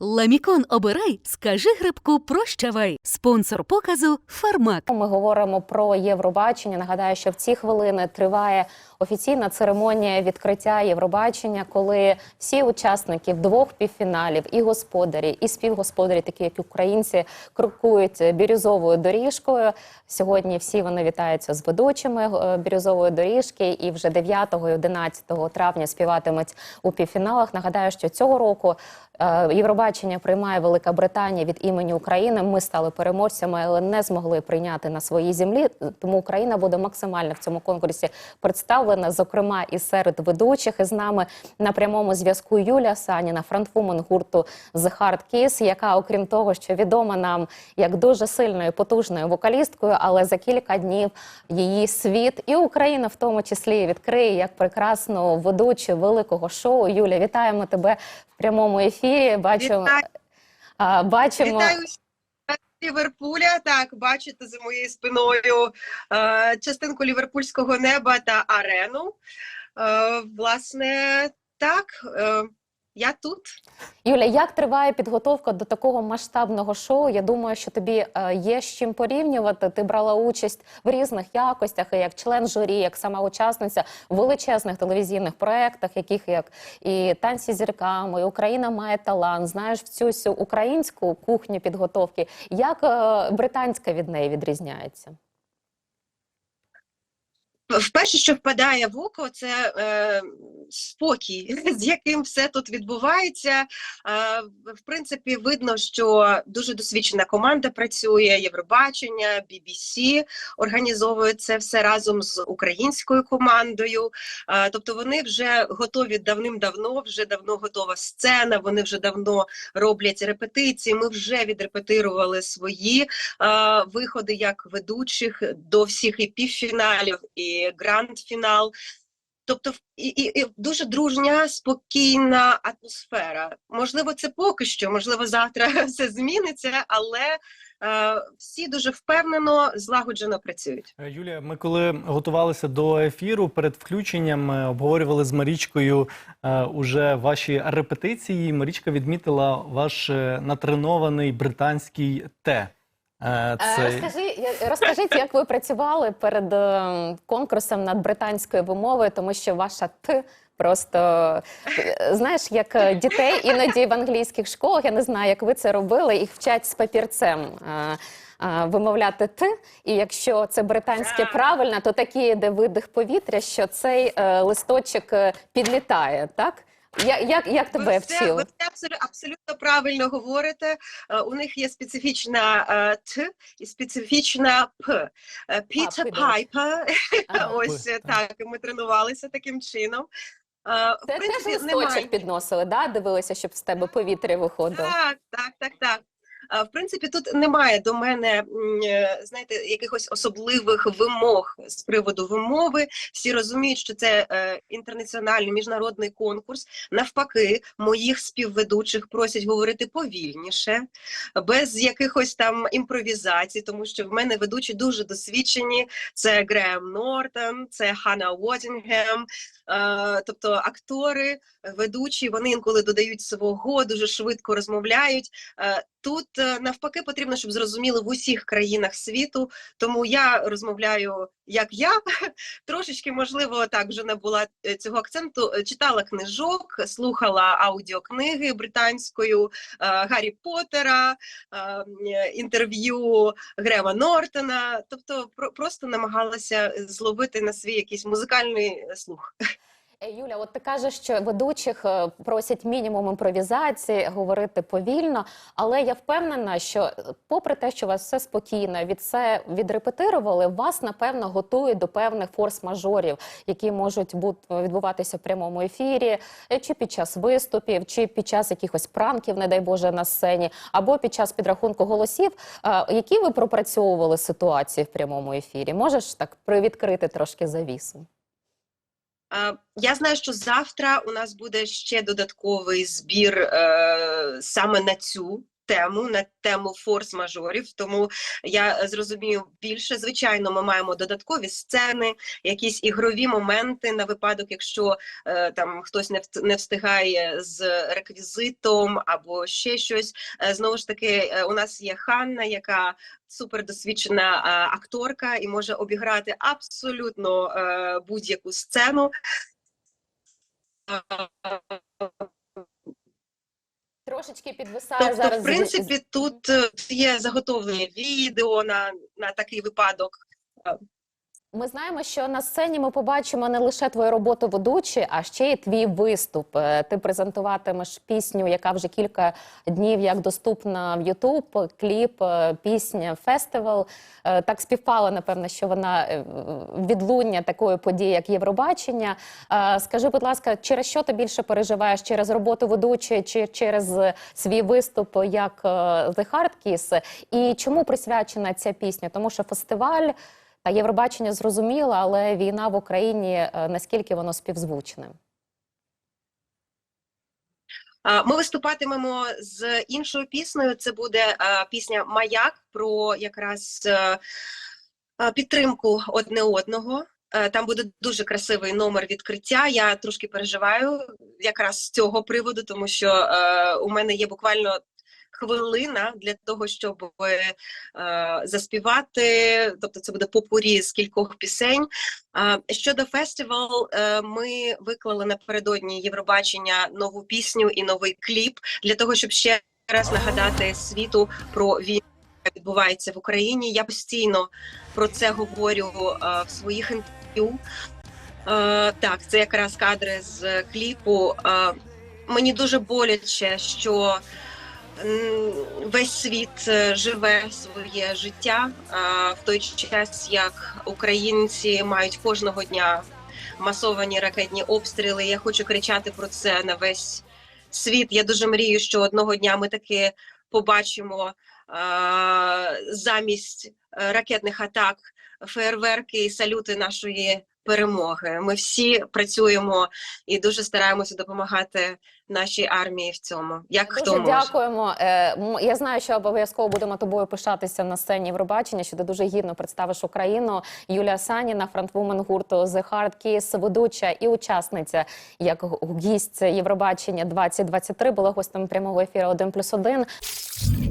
Ламікон обирай, скажи грибку прощавай. Спонсор показу Фармак. Ми говоримо про Євробачення. Нагадаю, що в ці хвилини триває офіційна церемонія відкриття Євробачення, коли всі учасники двох півфіналів, і господарі, і співгосподарі, такі як українці, крокують бірюзовою доріжкою. Сьогодні всі вони вітаються з ведучими е, бірюзової доріжки, і вже 9 і 11 травня співатимуть у півфіналах. Нагадаю, що цього року е, Євробачення приймає Велика Британія від імені України. Ми стали переможцями, але не змогли прийняти на своїй землі. Тому Україна буде максимально в цьому конкурсі представлена, зокрема і серед ведучих. І з нами на прямому зв'язку Юля Саніна, фронтвумен гурту The Hard Kiss, яка, окрім того, що відома нам як дуже сильною потужною вокалісткою, але за кілька днів її світ і Україна в тому числі відкриє як прекрасну ведучу великого шоу. Юля, вітаємо тебе в прямому ефірі. Бачимо, Вітаю. а, бачимо. Вітаю Ліверпуля. Так, бачите за моєю спиною е, частинку ліверпульського неба та арену. Е, власне, так, е, я тут. Юля, як триває підготовка до такого масштабного шоу? Я думаю, що тобі е, є з чим порівнювати. Ти брала участь в різних якостях, як член журі, як сама учасниця в величезних телевізійних проєктах, яких як і танці зірками, і Україна має талант. Знаєш в цю всю українську кухню підготовки. Як е, британська від неї відрізняється? Вперше, що впадає в око, це е, спокій, з яким все тут відбувається. Е, в принципі, видно, що дуже досвідчена команда працює, Євробачення, BBC організовує це все разом з українською командою. Е, тобто вони вже готові давним-давно, вже давно готова сцена, вони вже давно роблять репетиції. Ми вже відрепетирували свої е, виходи як ведучих до всіх і півфіналів, і гранд-фінал. Тобто, і, і, і дуже дружня, спокійна атмосфера. Можливо, це поки що, можливо, завтра все зміниться, але е, всі дуже впевнено, злагоджено працюють. Е, Юлія, ми коли готувалися до ефіру, перед включенням е, обговорювали з Марічкою е, уже ваші репетиції. Марічка відмітила ваш е, натренований британський Т. Е, Е, Це Розкажи, розкажіть, як ви працювали перед е, конкурсом над британською вимовою, тому що ваша Т просто знаєш, як дітей іноді в англійських школах, я не знаю, як ви це робили, їх вчать з папірцем. Вимовляти Т, і якщо це британське правильно, то такий йде видих повітря, що цей листочок підлітає, так? Я, як, як тебе ви все, вчили? ви все абсолютно, правильно говорите. Е, у них є специфічна е, Т і специфічна П. Пітер П, до речі. Пайпер. Ага. Ось так, ми тренувалися таким чином. Е, в Це теж листочок немає підносили, да? дивилися, щоб з тебе повітря виходило. Так, так, так, так. В принципі, тут немає до мене, е, знаєте, якихось особливих вимог з приводу вимови. Всі розуміють, що це е, інтернаціональний міжнародний конкурс. Навпаки, моїх співведучих просять говорити повільніше, без якихось там імпровізацій, тому що в мене ведучі дуже досвідчені. Це Греем Нортон, це Ханна Уодінгем, е, тобто актори, ведучі, вони інколи додають свого, дуже швидко розмовляють. Тут е, навпаки потрібно, щоб зрозуміли в усіх країнах світу. Тому я розмовляю як я, трошечки, можливо, так вже не була е, цього акценту. Е, Читала книжок, слухала аудіокниги британською Гаррі Поттера, інтерв'ю Грема Нортона. Тобто, про- просто намагалася зловити на свій якийсь музикальний слух. Е, Юля, от ти кажеш, що ведучих е, просять мінімум імпровізації, говорити повільно. Але я впевнена, що е, попри те, що у вас все спокійно, від все відрепетирували, вас напевно готують до певних форс-мажорів, які можуть відбуватися в прямому ефірі, чи під час виступів, чи під час якихось пранків, не дай Боже, на сцені, або під час підрахунку голосів. Які ви пропрацьовували ситуації в прямому ефірі? Можеш так привідкрити трошки завісу? Я знаю, що завтра у нас буде ще додатковий збір е, саме на цю тему на тему форс-мажорів. Тому я зрозумію більше. Звичайно, ми маємо додаткові сцени, якісь ігрові моменти на випадок, якщо е, там хтось не не встигає з реквізитом або ще щось. Е, Знову ж таки, е, у нас є Ханна, яка супердосвідчена е, акторка і може обіграти абсолютно е, будь-яку сцену. Підвисає Тобто, зараз. в принципі, тут е, є заготовлені відео на, на такий випадок. Ми знаємо, що на сцені ми побачимо не лише твою роботу ведучі, а ще й твій виступ. Е, Ти презентуватимеш пісню, яка вже кілька днів як доступна в Ютуб, кліп, е, пісня, фестивал. Е, Так співпало, напевно, що вона відлуння такої події, як Євробачення. Скажи, будь ласка, через що ти більше переживаєш? Через роботу ведучої чи через свій виступ як The Hard Kiss? І чому присвячена ця пісня? Тому що фестиваль. Євробачення зрозуміло, але війна в Україні е, наскільки воно співзвучне? Ми виступатимемо з іншою піснею. Це буде пісня Маяк про якраз е, підтримку одне одного. Е, Там буде дуже красивий номер відкриття. Я трошки переживаю якраз з цього приводу, тому що е, у мене є буквально хвилина для того, щоб е, заспівати. Тобто, це буде попурі з кількох пісень. А, Щодо фестивал, е, ми виклали напередодні Євробачення нову пісню і новий кліп для того, щоб ще раз нагадати світу про війну. Відбувається в Україні. Я постійно про це говорю е, в своїх інтерв'ю. Е, так, це якраз кадри з кліпу. Е, мені дуже боляче, що весь світ е, живе своє життя в той час, як українці мають кожного дня масовані ракетні обстріли. Я хочу кричати про це на весь світ. Я дуже мрію, що одного дня ми таки побачимо замість е, ракетних атак фейерверки і салюти нашої перемоги. Ми всі працюємо і дуже стараємося допомагати нашій армії в цьому. Як хто може. дякуємо. Е, Я знаю, що обов'язково будемо тобою пишатися на сцені Євробачення, що ти дуже гідно представиш Україну. Юлія Саніна, фронтвумен гурту The Hard Kiss, ведуча і учасниця як гість Євробачення 2023, була гостем прямого ефіру 1+,1.